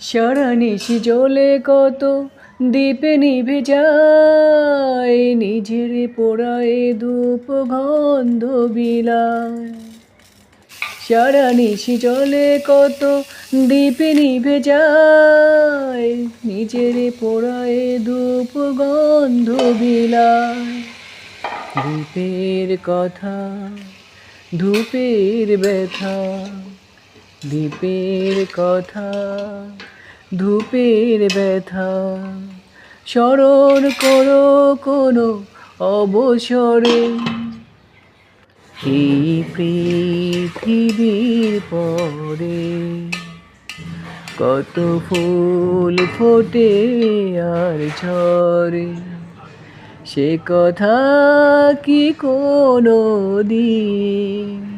সারা নিশি জ্বলে কত, দ্বীপে নিভে যায়, নিজের পোড়ায় ধূপ গন্ধ বিলায়। সারা জলে কত, দ্বীপে নিভে যায়, নিজের পোড়ায় ধূপ গন্ধ বিলায়। দ্বীপের কথা, ধূপের ব্যথা দ্বীপের কথা, ধূপের ব্যথা। স্মরণ করো কোনো অবসরে। এই পৃথিবীর পরে কত ফুল ফোটে আর ঝরে। সে কথা কি কোনো দিন